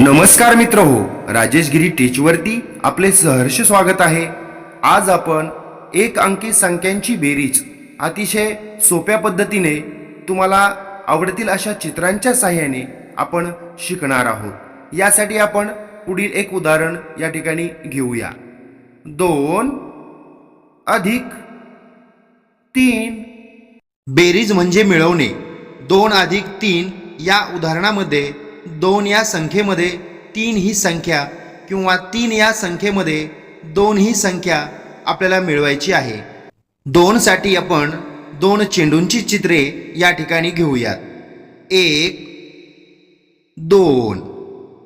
नमस्कार मित्र हो राजेश गिरी टीचवरती आपले सहर्ष स्वागत आहे. आज आपण एक अंकी संख्यांची बेरीज अतिशय सोप्या पद्धतीने तुम्हाला आवडतील अशा चित्रांच्या साह्याने आपण शिकणार आहोत. यासाठी आपण पुढील एक उदाहरण या ठिकाणी घेऊया. दोन अधिक तीन. बेरीज म्हणजे मिळवणे. दोन अधिक तीन या उदाहरणामध्ये दोन या संख्येमध्ये तीन ही संख्या किंवा तीन या संख्येमध्ये दोन ही संख्या आपल्याला मिळवायची आहे. दोनसाठी आपण दोन चेंडूंची चित्रे या ठिकाणी घेऊयात. एक दोन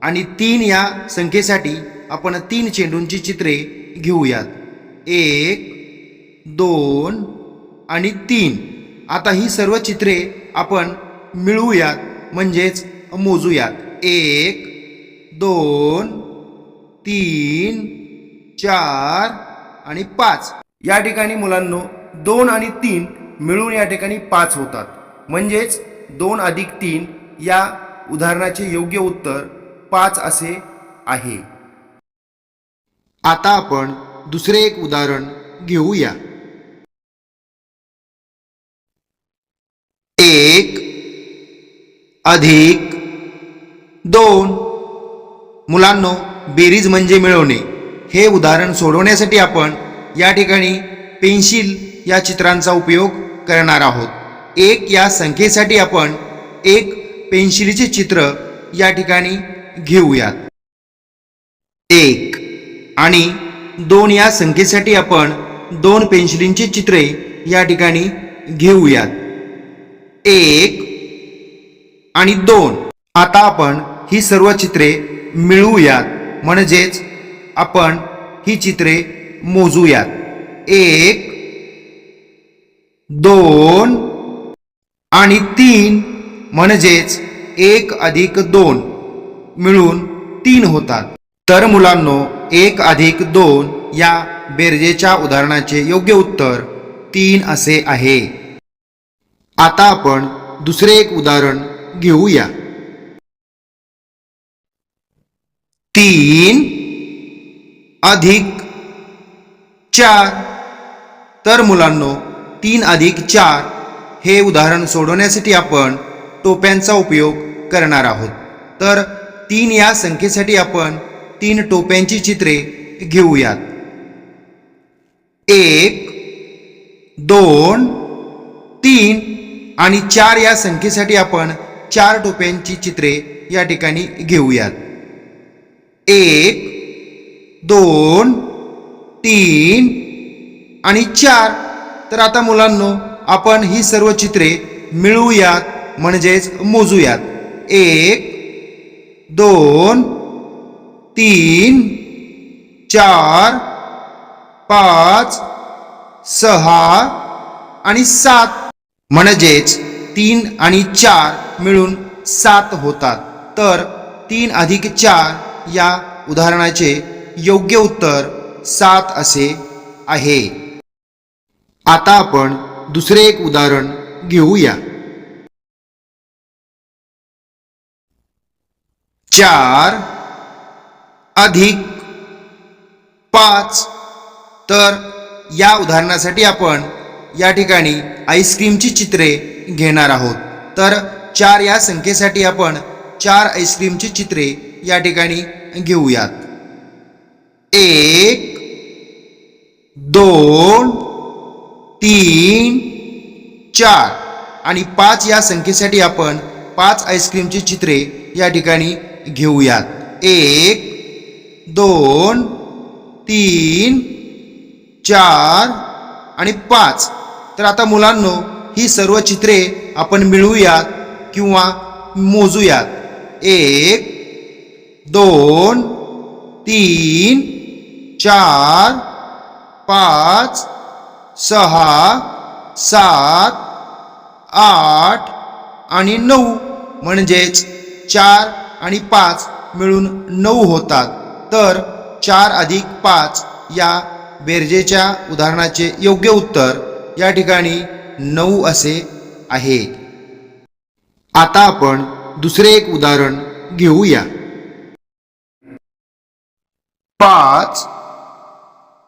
आणि तीन या संख्येसाठी आपण तीन चेंडूंची चित्रे घेऊयात. एक दोन आणि तीन. आता ही सर्व चित्रे आपण मिळवूयात म्हणजेच मोजूयात. एक दोन तीन चार आणि पाच. या ठिकाणी मुलांनो दोन आणि तीन मिळून या ठिकाणी पाच होतात. म्हणजेच दोन अधिक तीन या उदाहरणाचे योग्य उत्तर पाच असे आहे. आता आपण दुसरे एक उदाहरण घेऊया. एक अधिक दोन. मुलांनो बेरीज म्हणजे मिळवणे. हे उदाहरण सोडवण्यासाठी आपण या ठिकाणी पेन्सिल या चित्रांचा उपयोग करणार आहोत. एक या संख्येसाठी आपण एक पेन्सिलीचे चित्र या ठिकाणी घेऊयात. एक आणि दोन या संख्येसाठी आपण दोन पेन्सिलींची चित्रे या ठिकाणी घेऊयात. एक आणि दोन. आता आपण ही सर्व चित्रे मिळवूयात म्हणजेच आपण ही चित्रे मोजूयात. एक दोन आणि तीन. म्हणजेच एक अधिक दोन मिळून तीन होतात. तर मुलांनो एक अधिक दोन या बेरजेच्या उदाहरणाचे योग्य उत्तर तीन असे आहे. आता आपण दुसरे एक उदाहरण घेऊया. तीन अधिक चार. तर मुलांनो तीन अधिक चार हे उदाहरण सोडवण्यासाठी आपण टोप्यांचा उपयोग करणार आहोत. तर तीन या संख्येसाठी आपण तीन टोप्यांची चित्रे घेऊयात. एक दोन तीन आणि चार या संख्येसाठी आपण चार टोप्यांची चित्रे या ठिकाणी घेऊयात. एक दोन तीन आणि चार. तर आता मुलांनो आपण ही सर्व चित्रे मिळवूयात म्हणजेच मोजूयात. एक दोन तीन चार पाच सहा आणि सात. म्हणजेच तीन आणि चार मिळून सात होतात. तर तीन अधिक चार या उदाहरणाचे योग्य उत्तर सात असे आहे. आता आपण दुसरे एक उदाहरण घेऊया. चार अधिक पाच. तर या उदाहरणासाठी आपण या ठिकाणी आईस्क्रीमची चित्रे घेणार आहोत. तर चार या संख्येसाठी आपण चार आईस्क्रीमची चित्रे या ठिकाणी घेऊयात. एक दोन तीन चार. आणि पाच या संख्येसाठी आपण पाच आईस्क्रीमची चित्रे या ठिकाणी घेऊयात. एक दोन तीन चार आणि पाच. तर आता मुलांनो ही सर्व चित्रे आपण मिळवूयात किंवा मोजूयात. एक दोन तीन चार पाच सहा सात आठ आणि नऊ. म्हणजेच चार आणि पाच मिळून नऊ होतात. तर चार अधिक पाच या बेरजेच्या उदाहरणाचे योग्य उत्तर या ठिकाणी नऊ असे आहे. आता आपण दुसरे एक उदाहरण घेऊया. पाच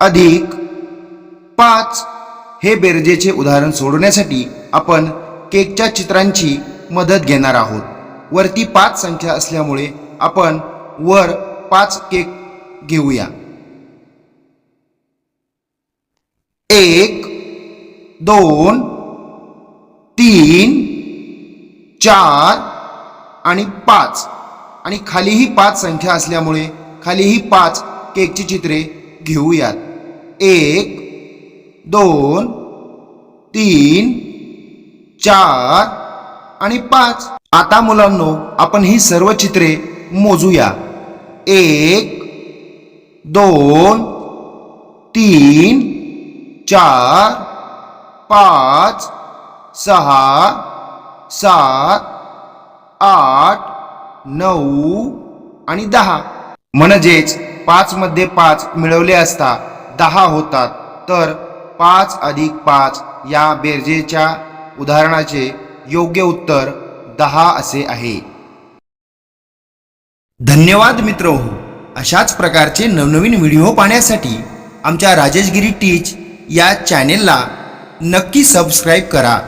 अधिक पाच हे बेरजेचे उदाहरण सोडवण्यासाठी आपण केकच्या चित्रांची मदत घेणार आहोत. वरती पाच संख्या असल्यामुळे आपण वर पाच केक घेऊया. एक दोन तीन चार आणि पाच. आणि खालीही पाच संख्या असल्यामुळे खालीही पाच केकची चित्रे घेऊयात. एक दोन तीन चार आणि पाच. आता मुलांनो आपण ही सर्व चित्रे मोजूया. एक दोन तीन चार पाच सहा सात आठ नऊ आणि दहा. म्हणजेच पाचमध्ये पाच मिळवले असता दहा होतात. तर पाच अधिक पाच या बेरजेच्या उदाहरणाचे योग्य उत्तर दहा असे आहे. धन्यवाद मित्र हो अशाच प्रकारचे नवनवीन व्हिडिओ पाहण्यासाठी आमच्या राजेशगिरी टीच या चॅनेलला नक्की सबस्क्राईब करा.